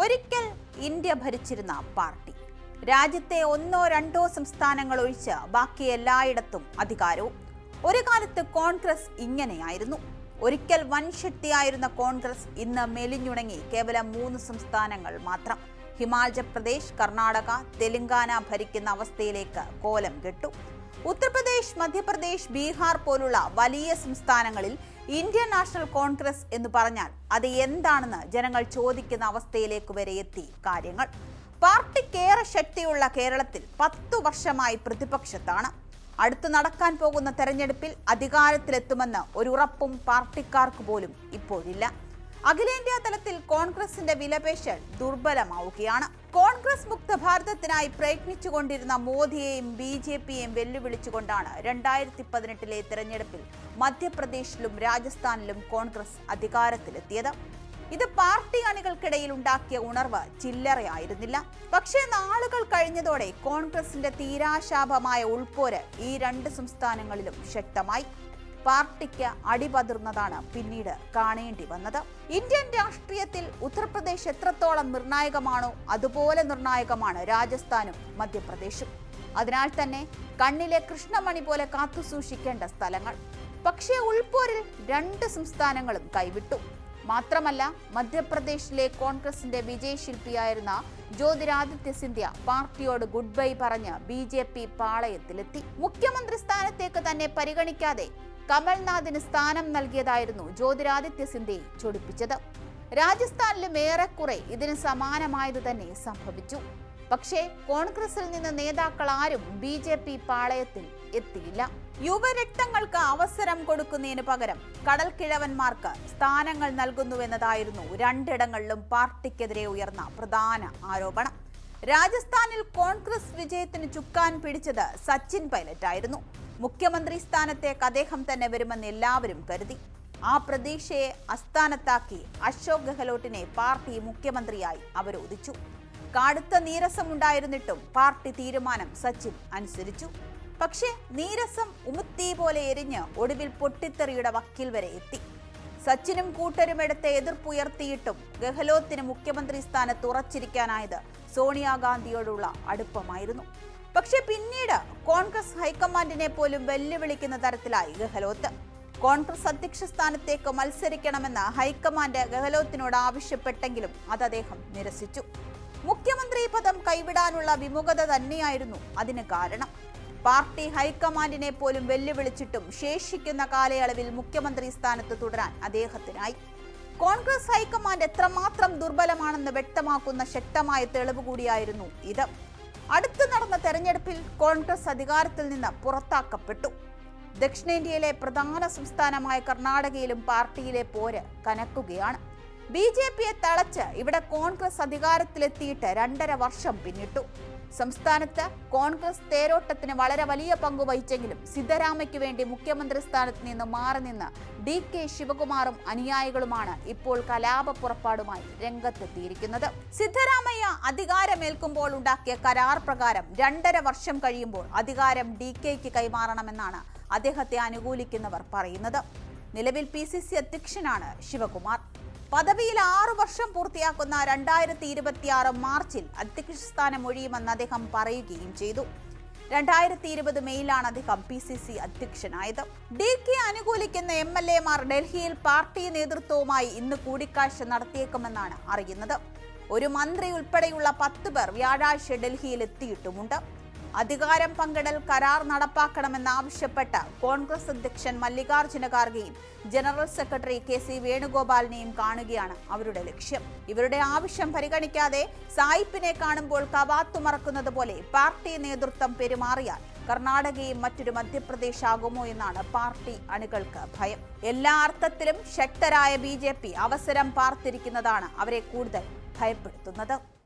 ഒരിക്കൽ ഇന്ത്യ ഭരിച്ചിരുന്ന പാർട്ടി. രാജ്യത്തെ ഒന്നോ രണ്ടോ സംസ്ഥാനങ്ങൾ ഒഴിച്ച് ബാക്കി എല്ലായിടത്തും അധികാരവും. ഒരു കാലത്ത് കോൺഗ്രസ് ഇങ്ങനെയായിരുന്നു. ഒരിക്കൽ വൻ ശക്തിയായിരുന്ന കോൺഗ്രസ് ഇന്ന് മെലിഞ്ഞുണങ്ങി കേവലം മൂന്ന് സംസ്ഥാനങ്ങൾ മാത്രം. ഹിമാചൽ പ്രദേശ് കർണാടക തെലങ്കാന ഭരിക്കുന്ന അവസ്ഥയിലേക്ക് കോലം കെട്ടു. ഉത്തർപ്രദേശ് മധ്യപ്രദേശ് ബീഹാർ പോലുള്ള വലിയ സംസ്ഥാനങ്ങളിൽ ഇന്ത്യൻ നാഷണൽ കോൺഗ്രസ് എന്ന് പറഞ്ഞാൽ അത് എന്താണെന്ന് ജനങ്ങൾ ചോദിക്കുന്ന അവസ്ഥയിലേക്ക് വരെ എത്തി കാര്യങ്ങൾ. പാർട്ടിക്കേറെ ശക്തിയുള്ള കേരളത്തിൽ പത്തു വർഷമായി പ്രതിപക്ഷത്താണ്. അടുത്ത് നടക്കാൻ പോകുന്ന തെരഞ്ഞെടുപ്പിൽ അധികാരത്തിലെത്തുമെന്ന് ഒരു ഉറപ്പും പാർട്ടിക്കാർക്ക് പോലും ഇപ്പോഴില്ല. അഖിലേന്ത്യാ തലത്തിൽ കോൺഗ്രസിന്റെ വിലപേശൽ ദുർബലമാവുകയാണ്. കോൺഗ്രസ് മുക്ത ഭാരതത്തിനായി പ്രയത്നിച്ചുകൊണ്ടിരുന്ന മോദിയെയും ബി ജെ പിയെയും വെല്ലുവിളിച്ചുകൊണ്ടാണ് രണ്ടായിരത്തി പതിനെട്ടിലെ തെരഞ്ഞെടുപ്പിൽ മധ്യപ്രദേശിലും രാജസ്ഥാനിലും കോൺഗ്രസ് അധികാരത്തിലെത്തിയത്. ഇത് പാർട്ടി അണികൾക്കിടയിൽ ഉണ്ടാക്കിയ ഉണർവ് ചില്ലറയായിരുന്നില്ല. പക്ഷേ നാളുകൾ കഴിഞ്ഞതോടെ കോൺഗ്രസിന്റെ തീരാശാപമായ ഉൾപ്പോര് ഈ രണ്ട് സംസ്ഥാനങ്ങളിലും ശക്തമായി. പാർട്ടിക്ക് അടിപതിർന്നതാണ് പിന്നീട് കാണേണ്ടി വന്നത്. ഇന്ത്യൻ രാഷ്ട്രീയത്തിൽ ഉത്തർപ്രദേശ് എത്രത്തോളം നിർണായകമാണോ അതുപോലെ നിർണായകമാണ് രാജസ്ഥാനും മധ്യപ്രദേശും. അതിനാൽ തന്നെ കണ്ണിലെ കൃഷ്ണമണി പോലെ കാത്തുസൂക്ഷിക്കേണ്ട സ്ഥലങ്ങൾ. പക്ഷേ ഉൾപോരിൽ രണ്ട് സംസ്ഥാനങ്ങളും കൈവിട്ടു. മാത്രമല്ല മധ്യപ്രദേശിലെ കോൺഗ്രസിന്റെ വിജയശില്പിയായിരുന്ന ജ്യോതിരാദിത്യ സിന്ധ്യ പാർട്ടിയോട് ഗുഡ് ബൈ പറഞ്ഞ് ബി ജെ പി പാളയത്തിലെത്തി. മുഖ്യമന്ത്രി സ്ഥാനത്തേക്ക് തന്നെ പരിഗണിക്കാതെ കമൽനാഥിന് സ്ഥാനം നൽകിയതായിരുന്നു ജ്യോതിരാദിത്യ സിന്ധ്യയെ ചൊടിപ്പിച്ചത്. രാജസ്ഥാനിലും ഏറെക്കുറെ ഇതിന് സമാനമായത് തന്നെ സംഭവിച്ചു. പക്ഷേ കോൺഗ്രസിൽ നിന്ന് നേതാക്കൾ ആരും ബി ജെ പി പാളയത്തിൽ എത്തിയില്ല. യുവരക്തങ്ങൾക്ക് അവസരം കൊടുക്കുന്നതിന് പകരം കടൽക്കിഴവന്മാർക്ക് സ്ഥാനങ്ങൾ നൽകുന്നുവെന്നതായിരുന്നു രണ്ടിടങ്ങളിലും പാർട്ടിക്കെതിരെ ഉയർന്ന പ്രധാന ആരോപണം. രാജസ്ഥാനിൽ കോൺഗ്രസ് വിജയത്തിന് ചുക്കാൻ പിടിച്ചത് സച്ചിൻ പൈലറ്റ് ആയിരുന്നു മുഖ്യമന്ത്രി സ്ഥാനത്തേക്ക് അദ്ദേഹം തന്നെ വരുമെന്ന് എല്ലാവരും കരുതി. ആ പ്രതീക്ഷയെ അസ്ഥാനത്താക്കി അശോക് ഗെഹ്ലോട്ടിനെ പാർട്ടി മുഖ്യമന്ത്രിയായി അവരോധിച്ചു. കടുത്ത നീരസമുണ്ടായിരുന്നിട്ടും പാർട്ടി തീരുമാനം സച്ചിൻ അനുസരിച്ചു. പക്ഷേ നീരസം ഉമുത്തി പോലെ എരിഞ്ഞ് ഒടുവിൽ പൊട്ടിത്തെറിയുടെ വക്കിൽ വരെ എത്തി. സച്ചിനും കൂട്ടരും എടുത്ത എതിർപ്പുയർത്തിയിട്ടും ഗെഹ്ലോത്തിന് മുഖ്യമന്ത്രി സ്ഥാനത്ത് ഉറച്ചിരിക്കാനായത് സോണിയാഗാന്ധിയോടുള്ള അടുപ്പമായിരുന്നു. പക്ഷെ പിന്നീട് കോൺഗ്രസ് ഹൈക്കമാൻഡിനെ പോലും വെല്ലുവിളിക്കുന്ന തരത്തിലായി ഗെഹ്ലോത്ത്. കോൺഗ്രസ് അധ്യക്ഷ സ്ഥാനത്തേക്ക് മത്സരിക്കണമെന്ന് ഹൈക്കമാൻഡ് ഗെഹ്ലോത്തിനോട് ആവശ്യപ്പെട്ടെങ്കിലും അത് അദ്ദേഹം നിരസിച്ചു. മുഖ്യമന്ത്രി പദം കൈവിടാനുള്ള വിമുഖത തന്നെയായിരുന്നു അതിന് കാരണം. പാർട്ടി ഹൈക്കമാൻഡിനെ പോലും വെല്ലുവിളിച്ചിട്ടും ശേഷിക്കുന്ന കാലയളവിൽ മുഖ്യമന്ത്രി സ്ഥാനത്ത് തുടരാൻ അദ്ദേഹത്തിനായി. കോൺഗ്രസ് ഹൈക്കമാൻഡ് എത്രമാത്രം ദുർബലമാണെന്ന് വ്യക്തമാക്കുന്ന ശക്തമായ തെളിവ് കൂടിയായിരുന്നു ഇത്. അടുത്ത് നടന്ന തെരഞ്ഞെടുപ്പിൽ കോൺഗ്രസ് അധികാരത്തിൽ നിന്ന് പുറത്താക്കപ്പെട്ടു. ദക്ഷിണേന്ത്യയിലെ പ്രധാന സംസ്ഥാനമായ കർണാടകയിലും പാർട്ടിയിലെ പോര് കനക്കുകയാണ്. ബി ജെ പിയെ തളച്ച് ഇവിടെ കോൺഗ്രസ് അധികാരത്തിലെത്തിയിട്ട് രണ്ടര വർഷം പിന്നിട്ടു. സംസ്ഥാനത്ത് കോൺഗ്രസ് തേരോട്ടത്തിന് വളരെ വലിയ പങ്ക് വഹിച്ചെങ്കിലും സിദ്ധരാമയ്ക്ക് വേണ്ടി മുഖ്യമന്ത്രി സ്ഥാനത്ത് നിന്ന് മാറി നിന്ന് ഡി കെ ശിവകുമാറും അനുയായികളുമാണ് ഇപ്പോൾ കലാപ പുറപ്പാടുമായി രംഗത്തെത്തിയിരിക്കുന്നത്. സിദ്ധരാമയ്യ അധികാരമേൽക്കുമ്പോൾ ഉണ്ടാക്കിയ കരാർ പ്രകാരം രണ്ടര വർഷം കഴിയുമ്പോൾ അധികാരം ഡി കെക്ക് കൈമാറണമെന്നാണ് അദ്ദേഹത്തെ അനുകൂലിക്കുന്നവർ പറയുന്നത്. നിലവിൽ പി സി സി അധ്യക്ഷനാണ് ശിവകുമാർ. പദവിയിൽ ആറു വർഷം പൂർത്തിയാക്കുന്ന രണ്ടായിരത്തി ഇരുപത്തിയാറ് മാർച്ചിൽ അധ്യക്ഷ സ്ഥാനം ഒഴിയുമെന്ന് അദ്ദേഹം പറയുകയും ചെയ്തു. രണ്ടായിരത്തി ഇരുപത് മെയ്യിലാണ് അദ്ദേഹം പി സി സി അധ്യക്ഷനായത്. ഡി കെ അനുകൂലിക്കുന്ന എം എൽ എമാർ ഡൽഹിയിൽ പാർട്ടി നേതൃത്വവുമായി ഇന്ന് കൂടിക്കാഴ്ച നടത്തിയേക്കുമെന്നാണ് അറിയുന്നത്. ഒരു മന്ത്രി ഉൾപ്പെടെയുള്ള പത്ത് പേർ വ്യാഴാഴ്ച ഡൽഹിയിൽ എത്തിയിട്ടുമുണ്ട്. അധികാരം പങ്കിടൽ കരാർ നടപ്പാക്കണമെന്നാവശ്യപ്പെട്ട് കോൺഗ്രസ് അധ്യക്ഷൻ മല്ലികാർജുന ഖാർഗെയും ജനറൽ സെക്രട്ടറി കെ സി വേണുഗോപാലിനെയും കാണുകയാണ് അവരുടെ ലക്ഷ്യം. ഇവരുടെ ആവശ്യം പരിഗണിക്കാതെ സായിപ്പിനെ കാണുമ്പോൾ കവാത്തുമറക്കുന്നത് പോലെ പാർട്ടി നേതൃത്വം പെരുമാറിയാൽ കർണാടകയും മറ്റൊരു മധ്യപ്രദേശ് ആകുമോ എന്നാണ് പാർട്ടി അണികൾക്ക് ഭയം. എല്ലാ അർത്ഥത്തിലും ശക്തരായ ബി അവസരം പാർത്തിരിക്കുന്നതാണ് അവരെ കൂടുതൽ ഭയപ്പെടുത്തുന്നത്.